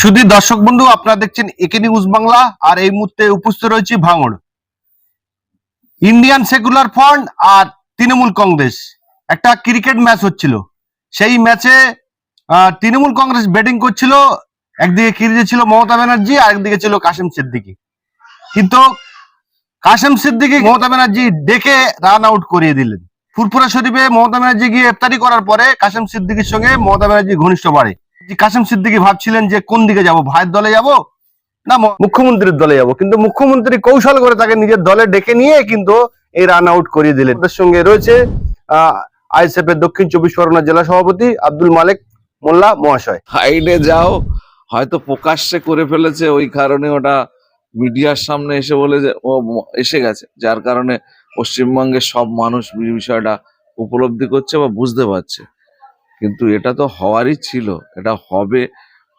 শুধু দর্শক বন্ধু, আপনারা দেখছেন একে নিউজ বাংলা, আর এই মুহূর্তে উপস্থিত রয়েছে ভাঙড়। ইন্ডিয়ান সেকুলার ফ্রন্ট আর তৃণমূল কংগ্রেস। একটা ক্রিকেট ম্যাচ হচ্ছিল। সেই ম্যাচে তৃণমূল কংগ্রেস ব্যাটিং করছিল, একদিকে ক্রিজে ছিল মমতা ব্যানার্জি, আর একদিকে ছিল কাশেম সিদ্দিকি। কিন্তু কাশেম সিদ্দিকি মমতা ব্যানার্জি ডেকে রান আউট করিয়ে দিলেন। ফুরফুরা শরীফে মমতা ব্যানার্জি গিয়ে ইফতারি করার পরে কাশেম সিদ্দিকির সঙ্গে মমতা ব্যানার্জি ঘনিষ্ঠ বাড়ে। যে কাশেম সিদ্দিকি ভাবছিলেন যে কোন দিকে যাব, ভাইয়ের দলে যাব না মুখ্যমন্ত্রীর দলে যাব? কিন্তু মুখ্যমন্ত্রী কৌশল করে তাকে নিজের দলে ডেকে নিয়ে কিন্তু এই রান আউট করিয়ে দিলেন। তার সঙ্গে রয়েছে আইএসএফ এর দক্ষিণ চব্বিশ পরগনা জেলা সভাপতি আব্দুল মালেক মোল্লা মহাশয়। সাইডে যাও, হয়তো প্রকাশ্যে করে ফেলেছে, ওই কারণে ওটা মিডিয়ার সামনে এসে বলে যে, ও এসে গেছে, যার কারণে পশ্চিমবঙ্গের সব মানুষ বিষয়টা উপলব্ধি করছে বা বুঝতে পারছে। কিন্তু এটা তো হওয়ারই ছিল, এটা হবে।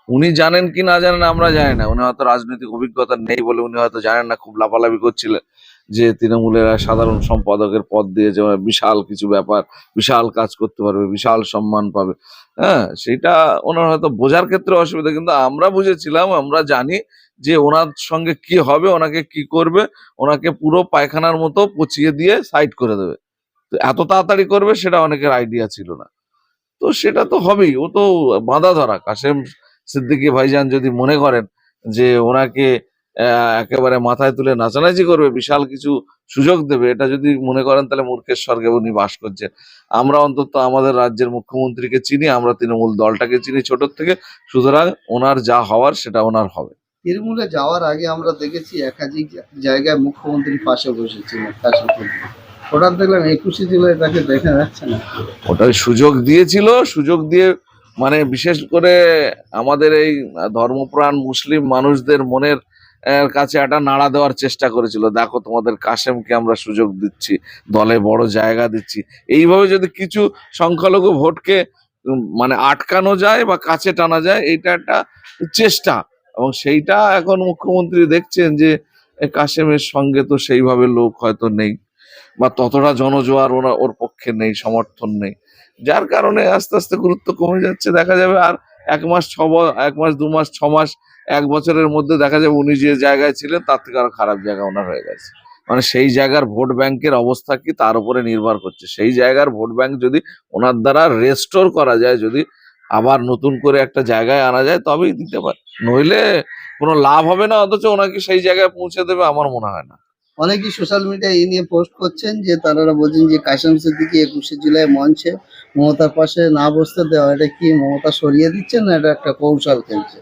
উনি জানেন কি না জানেন আমরা জানি না। উনি হয়তো রাজনৈতিক অভিজ্ঞতা নেই বলে উনি হয়তো জানেন না, খুব লাফালাফি করছিলেন যে তৃণমূলের সাধারণ সম্পাদকের পদ দিয়ে যে বিশাল কিছু ব্যাপার, বিশাল কাজ করতে পারবে, বিশাল সম্মান পাবে। হ্যাঁ সেটা ওনার হয়তো বোঝার ক্ষেত্রে অসুবিধা, কিন্তু আমরা বুঝেছিলাম, আমরা জানি যে ওনার সঙ্গে কি হবে, ওনাকে কি করবে, ওনাকে পুরো পায়খানার মতো পচিয়ে দিয়ে সাইড করে দেবে। তো এত তাড়াতাড়ি করবে সেটা অনেকের আইডিয়া ছিল না। তো সেটা তো হবেই। ও তো বাঁধা ধরা। কাশেম সিদ্দিকী ভাইজান যদি মনে করেন যে ওনাকে একেবারে মাথায় তুলে নাচানাচি করবে, বিশাল কিছু সুযোগ দেবে, এটা যদি মনে করেন তাহলে মূর্খের স্বর্গে উনি বাস করছেন। আমরা অন্তত আমাদের রাজ্যের মুখ্যমন্ত্রীকে চিনি, আমরা তৃণমূল দলটাকে চিনি ছোট থেকে, সুতরাং ওনার যা হওয়ার সেটা ওনার হবে। তৃণমূলে যাওয়ার আগে আমরা দেখেছি একাধিক জায়গায় মুখ্যমন্ত্রীর পাশে বসেছিলেন তার সাথে হঠাৎ দেখলাম একুশে জুলাই তাকে দেখা যাচ্ছে না। ওটাই সুযোগ দিয়েছিল, সুযোগ দিয়ে মানে বিশেষ করে আমাদের এই ধর্মপ্রাণ মুসলিম মানুষদের মনের কাছে একটা নাড়া দেওয়ার চেষ্টা করেছিল। দেখো তোমাদের কাশেমকে আমরা সুযোগ দিচ্ছি, দলে বড় জায়গা দিচ্ছি। এইভাবে যদি কিছু সংখ্যালঘু ভোটকে মানে আটকানো যায় বা কাছে টানা যায়, এইটা একটা চেষ্টা। এবং সেইটা এখন মুখ্যমন্ত্রী দেখছেন যে কাশেমের সঙ্গে তো সেইভাবে লোক হয়তো নেই। বা ততটা জনজোয়ার ওরা ওর পক্ষে নেই, সমর্থন নেই। যার কারণে আস্তে আস্তে গুরুত্ব কমে যাচ্ছে, দেখা যাবে আর এক মাস, ছ এক মাস, দু মাস, ছ মাস, এক বছরের মধ্যে দেখা যাবে উনি যে জায়গায় ছিলেন, তার থেকে আরও খারাপ জায়গা ওনার হয়ে গেছে। মানে সেই জায়গার ভোট ব্যাংকের অবস্থা কি তার উপরে নির্ভর করছে। সেই জায়গার ভোট ব্যাংক যদি ওনার দ্বারা রেস্টোর করা যায়, যদি আবার নতুন করে একটা জায়গায় আনা যায়, তবেই দিতে পারে। নইলে কোনো লাভ হবে না, অথচ ওনাকে সেই জায়গায় পৌঁছে দেবে, আমার মনে হয় না। অনেকেই সোশ্যাল মিডিয়ায় এই নিয়ে পোস্ট করছেন যে তারা বলছেন যে কাশিম সিদ্দিকি একুশে জুলাই মঞ্চে মমতার পাশে না বসতে দেওয়া, এটা কি মমতা সরিয়ে দিচ্ছে না এটা একটা কৌশল খেলছে?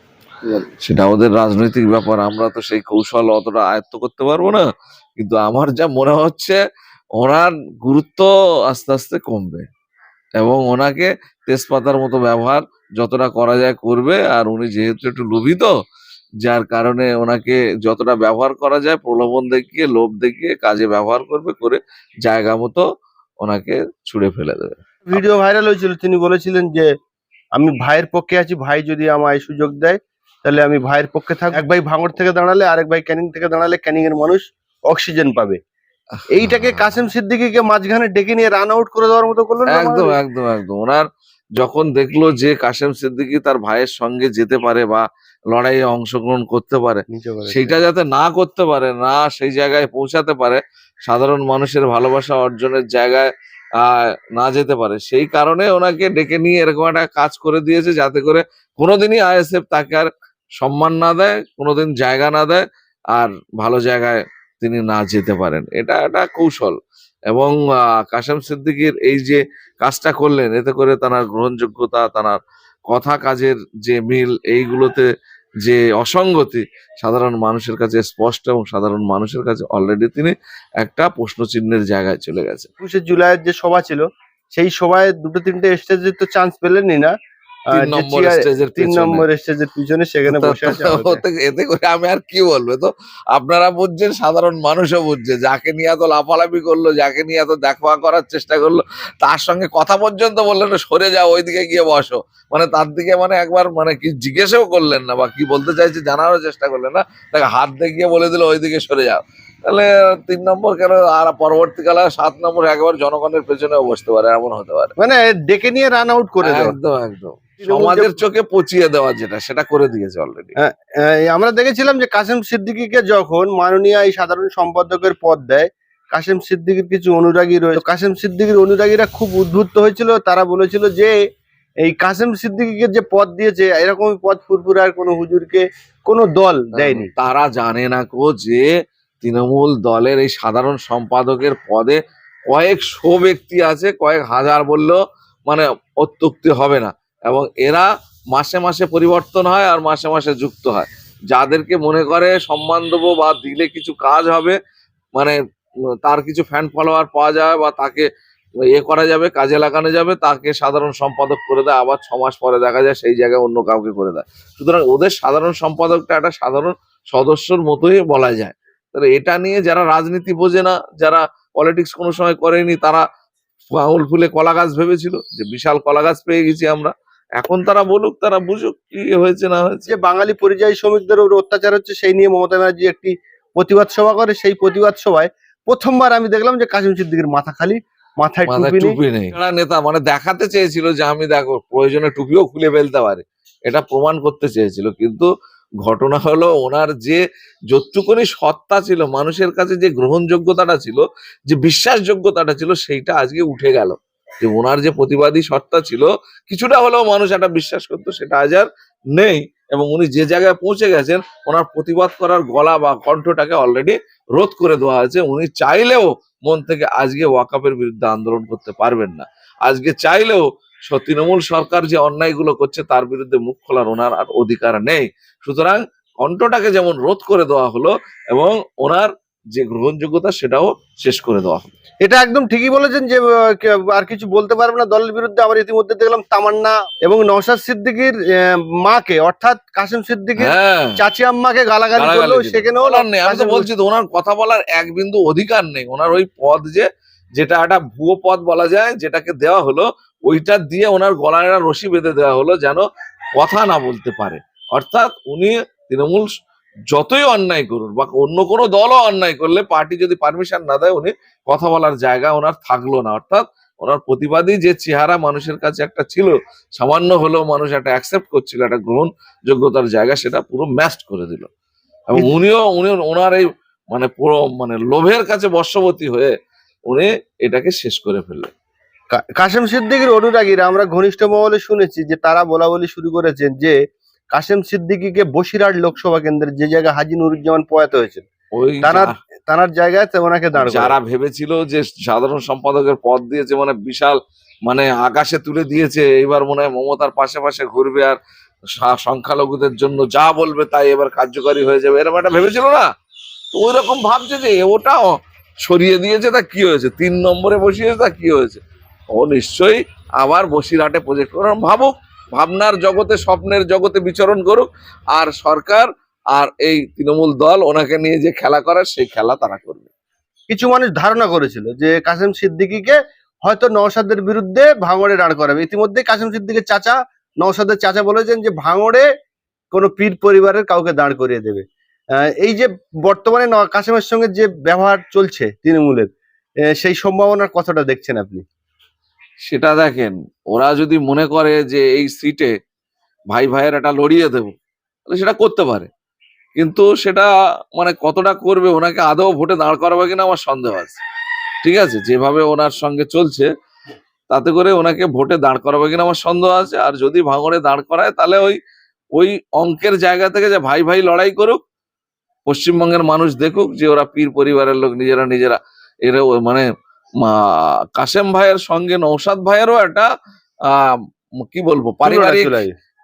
সেটা ওদের রাজনৈতিক ব্যাপার, আমরা তো সেই কৌশল অতটা আয়ত্ত করতে পারব না। কিন্তু আমার যা মনে হচ্ছে, ওনার গুরুত্ব আস্তে আস্তে কমবে। এবং ওনাকে তেজপাতার মতো ব্যবহার যতটা করা যায় করবে, আর উনি যেহেতু একটু লোভিত যার কারণে ওনাকে যতটা ব্যবহার করা যায় প্রলোভন দেখিয়ে লোভ দেখিয়ে কাজে ব্যবহার করবে করে জায়গা মতো ওনাকে ছুঁড়ে ফেলে দেবে। ভিডিও ভাইরাল হয়েছিল তিনি বলেছিলেন যে আমি ভাইয়ের পক্ষে আছি ভাই যদি আমায় সুযোগ দেয় তাহলে আমি ভাইয়ের পক্ষে থাকব এক ভাই ভাঙড় থেকে দাঁড়ালে আরেক ভাই ক্যানিং থেকে দাঁড়ালে ক্যানিং এর মানুষ অক্সিজেন পাবে। এইটাকে কাসেম সিদ্দিকীকে মাঝখানে ডেকে নিয়ে রান আউট করে দেওয়ার মতো করল একদম একদম একদম। ওনার যখন দেখল যে কাশেম সিদ্দিকি তার ভাইয়ের সঙ্গে যেতে পারে বা লড়াইয়ে অংশগ্রহণ করতে পারে। সেটা যাতে না করতে পারে না সেই জায়গায় পৌঁছাতে পারে সাধারণ মানুষের ভালোবাসা অর্জনের জায়গায় না যেতে পারে। সেই কারণে ওনাকে ডেকে নিয়ে এরকম একটা কাজ করে দিয়েছে যাতে করে কোনোদিনই আইএসএফ তাকে আর সম্মান না দেয় কোনোদিন জায়গা না দেয় আর ভালো জায়গায় তিনি না যেতে পারেন। এটা একটা কৌশল। এবং আহ, কাশেম সিদ্দিকীর এই যে কাজটা করলেন এতে করে তার গ্রহণযোগ্যতা তার কথা কাজের যে মিল, এইগুলোতে যে অসঙ্গতি, সাধারণ মানুষের কাছে স্পষ্ট এবং সাধারণ মানুষের কাছে অলরেডি তিনি একটা প্রশ্ন চিহ্নের জায়গায় চলে গেছে একুশে জুলাইয়ের যে সভা ছিল, সেই সভায় দুটো তিনটে স্টেজে তো চান্স পেলেনই না। তিন নম্বর স্টেজের পিছনে। সেখানে বসে আছে এতে করে আমি আর কি বলব? তো আপনারা বুঝছেন সাধারণ মানুষও বুঝছে যাকে নিয়ে এত লাফালাফি করল যাকে নিয়ে এত দেখা করার চেষ্টা করল তার সঙ্গে কথা পর্যন্ত বললেন সরে যাও ওইদিকে গিয়ে বসো। মানে তার দিকে মানে একবার মানে কি জিজ্ঞেসও করলেন না বা কি বলতে চাইছে জানারও চেষ্টা করলেন না তাকে হাত দেখিয়ে বলে দিল ওইদিকে সরে যাও। তাহলে তিন নম্বর কেন আর পরবর্তীকালে সাত নম্বর একবার জনগণের পেছনেও বসতে পারে এমন হতে পারে। মানে ডেকে নিয়ে রান আউট করে দেওয়া। একদম একদম। সমাজের চোখে পচিয়ে দেওয়া যেটা সেটা করে দিয়েছে অলরেডি এই আমরা দেখেছিলাম যে কাসেম সিদ্দিকীকে যখন মাননীয় এই সাধারণ সম্পাদকের পদ দেয় কাসেম সিদ্দিকীর কিছু অনুরাগী রয়েছে। কাসেম সিদ্দিকীর অনুরাগীরা খুব উদ্বুদ্ধ হয়েছিল তারা বলেছিল যে এই কাসেম সিদ্দিকীকে যে পদ দিয়েছে এরকম পদ ফুরফুরার কোনো হুজুরকে কোনো দল দেয়নি। তারা জানে না কো যে তৃণমূল দলের এই সাধারণ সম্পাদকের পদে কয়েকশো ব্যক্তি আছে কয়েক হাজার বললেও মানে অত্যুক্তি হবে না। এবং এরা মাসে মাসে পরিবর্তন হয় আর মাসে মাসে যুক্ত হয়। যাদেরকে মনে করে সম্মান দেবো বা দিলে কিছু কাজ হবে মানে তার কিছু ফ্যান ফলোয়ার পাওয়া যাবে বা তাকে এ করা যাবে, কাজে লাগানো যাবে, তাকে সাধারণ সম্পাদক করে দেয়, আবার ছ মাস পরে দেখা যায় সেই জায়গায় অন্য কাউকে করে দেয়। সুতরাং ওদের সাধারণ সম্পাদকটা একটা সাধারণ সদস্যর মতোই বলা যায়। তাহলে এটা নিয়ে যারা রাজনীতি বোঝে না, যারা পলিটিক্স কোনো সময় করেনি, তারা আঙুল ফুলে কলা গাছ ভেবেছিল যে বিশাল কলা গাছ পেয়ে গেছি আমরা। এখন তারা বলুক তারা বুঝুক কি হয়েছে না হয়েছে। যে বাঙালি পরিযায়ী শ্রমিকদের উপর অত্যাচার হচ্ছে সেই নিয়ে মমতা ব্যানার্জি একটি প্রতিবাদ সভা করে। সেই প্রতিবাদ সভায় প্রথমবার আমি দেখলাম যে কাসিম সিদ্দিকের মাথা খালি মাথায় টুপি নেই। নেতা মানে দেখাতে চেয়েছিল যে আমি দেখো প্রয়োজনে টুপিও খুলে ফেলতে পারি। এটা প্রমাণ করতে চেয়েছিল। কিন্তু ঘটনা হলো ওনার যে যতটুকুনি সত্তা ছিল মানুষের কাছে যে গ্রহণযোগ্যতাটা ছিল যে বিশ্বাসযোগ্যতাটা ছিল সেইটা আজকে উঠে গেল। যে ওনার যে প্রতিবাদী সত্তা ছিল, কিছুটা হলেও মানুষ একটা বিশ্বাস করতো, সেটা আজ আর নেই। এবং উনি যে জায়গায় পৌঁছে গেছেন, ওনার প্রতিবাদ করার গলা বা কণ্ঠটাকে অলরেডি রোধ করে দেওয়া হয়েছে। উনি চাইলেও মন থেকে আজকে ওয়াকাপের বিরুদ্ধে আন্দোলন করতে পারবেন না। আজকে চাইলেও তৃণমূল সরকার যে অন্যায়গুলো করছে, তার বিরুদ্ধে মুখ খোলার ওনার আর অধিকার নেই। সুতরাং কণ্ঠটাকে যেমন রোধ করে দেওয়া হলো এবং ওনার যে গ্রহণযোগ্যতা সেটাও শেষ করে দেওয়া হলো এটা একদম ঠিকই বলেছেন যে আর কিছু বলতে পারবে না দলের বিরুদ্ধে। আবার ইতিমধ্যে দেখলাম তামান্না এবং নওশাদ সিদ্দিকীর মাকে অর্থাৎ কাসিম সিদ্দিকীর হ্যাঁ। চাচি আম্মাকে গালাগালি করল সেখানেও নেই। আমি তো বলছি তো ওনার কথা বলার এক বিন্দু অধিকার নেই। ওনার ওই পদ যে যেটা একটা ভুয়ো পদ বলা যায় যেটাকে দেওয়া হলো ওইটা দিয়ে ওনার গলায় রশি বেঁধে দেওয়া হলো যেন কথা না বলতে পারে। অর্থাৎ উনি তৃণমূল যতই অন্যায় করুন বা অন্য কোনো দলও অন্যায় করলে পার্টি যদি পারমিশন না দেয় উনি কথা বলার জায়গা ওনার থাকল না। অর্থাৎ ওনার প্রতিবাদী যে চেহারা মানুষের কাছে একটা ছিল সামান্য হলেও মানুষ একটা অ্যাকসেপ্ট করছিল একটা গ্রহণ যোগ্যতার জায়গা সেটা পুরো ম্যাস্ট করে দিল। এবং উনিও উনি ওনার এই মানে পুরো মানে লোভের কাছে বর্ষবতী হয়ে উনি এটাকে শেষ করে ফেললেন। কা- কাসেম সিদ্দিকীর অনুরাগীরা আমরা ঘনিষ্ঠ মহলে শুনেছি যে তারা বলা বলি শুরু করেছেন যে কাসেম সিদ্দিকীকে বসিরহাট লোকসভা কেন্দ্রের যে জায়গায় হাজি নুরুজ্জামান প্রয়াত হয়েছে তারা- তার জায়গায় ওনাকে দাঁড় যারা ভেবেছিল যে সাধারণ সম্পাদকের পদ দিয়েছে মানে বিশাল মানে আকাশে তুলে দিয়েছে এবার মনে হয় মমতার পাশে পাশে ঘুরবে আর সংখ্যালঘুদের জন্য যা বলবে তাই এবার কার্যকারী হয়ে যাবে এরকম একটা ভেবেছিল না? তো ওই রকম ভাবছে যে ওটাও সরিয়ে দিয়েছে তা কি হয়েছে? তিন নম্বরে বসিয়েছে তা কি হয়েছে? ও নিশ্চয়ই আবার বসিরহাটে প্রজেক্ট করুন ভাবুক। ভাবনার জগতে, স্বপ্নের জগতে বিচরণ করুক আর সরকার আর এই তৃণমূল দল ওনাকে নিয়ে যে খেলা করার, সেই খেলা তারা করবে। কিছু মানুষ ধারণা করেছিল যে কাসেম সিদ্দিকীকে হয়তো নওশাদের বিরুদ্ধে ভাঙড়ে দাঁড় করাবে। ইতিমধ্যে কাসেম সিদ্দিকের চাচা, নওশাদের চাচা বলেছেন যে ভাঙড়ে কোনো পীর পরিবারের কাউকে দাঁড় করিয়ে দেবে। এই যে বর্তমানে কাসেমের সঙ্গে যে ব্যবহার চলছে তৃণমূলের সেই সম্ভাবনার কথাটা দেখছেন আপনি? সেটা দেখেন, ওরা যদি মনে করে যে এই সিটে ভাই ভাইয়ের একটা লড়িয়ে দেবো, তাহলে সেটা করতে পারে। কিন্তু সেটা মানে কতটা করবে, ওনাকে আদৌ ভোটে দাঁড় করাবে কিনা আমার সন্দেহ আছে। ঠিক আছে, যেভাবে ওনার সঙ্গে চলছে, তাতে করে ওনাকে ভোটে দাঁড় করাবে কিনা আমার সন্দেহ আছে। আর যদি ভাঙড়ে দাঁড় করায়, তাহলে ওই ওই অঙ্কের জায়গা থেকে যে ভাই ভাই লড়াই করুক, পশ্চিমবঙ্গের মানুষ দেখুক যে ওরা পীর পরিবারের লোক, নিজেরা নিজেরা, এরা মানে কাশেম ভাইয়ের সঙ্গে নৌসাদ ভাইয়েরও একটা আহ, কি বলব পারিবারিক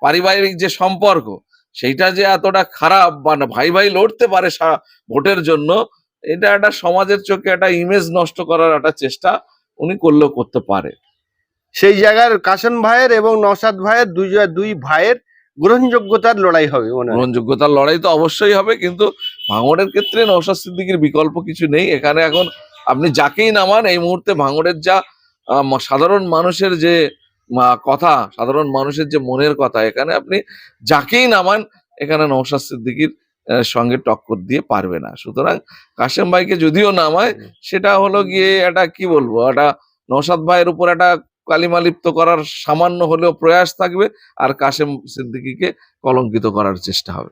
পারিবারিক যে সম্পর্ক সেইটা যে এতটা খারাপ বা না ভাই ভাই লড়তে পারে ভোটের জন্য এটা একটা সমাজের চোখে একটা ইমেজ নষ্ট করার একটা চেষ্টা উনি করলেও করতে পারে। সেই জায়গার কাশেম ভাইয়ের এবং নওশাদ ভাইয়ের দুই দুই ভাইয়ের গ্রহণযোগ্যতার লড়াই হবে গ্রহণযোগ্যতার লড়াই তো অবশ্যই হবে কিন্তু ভাঙড়ের ক্ষেত্রে নৌসাদ সিদ্দিকির বিকল্প কিছু নেই। এখানে এখন আপনি যাকেই নামান এই মুহূর্তে ভাঙড়ের যা সাধারণ মানুষের যে কথা সাধারণ মানুষের যে মনের কথা এখানে আপনি যাকেই নামান এখানে নৌসাদ সিদ্দিকির সঙ্গে টক্কর দিয়ে পারবে না। সুতরাং কাশেম ভাইকে যদিও নামায় সেটা হলো গিয়ে একটা কি বলব একটা নৌসাদ ভাইয়ের উপর একটা কালিমালিপ্ত করার সামান্য হলেও প্রয়াস থাকবে আর কাশেম সিদ্দিকিকে কলঙ্কিত করার চেষ্টা হবে।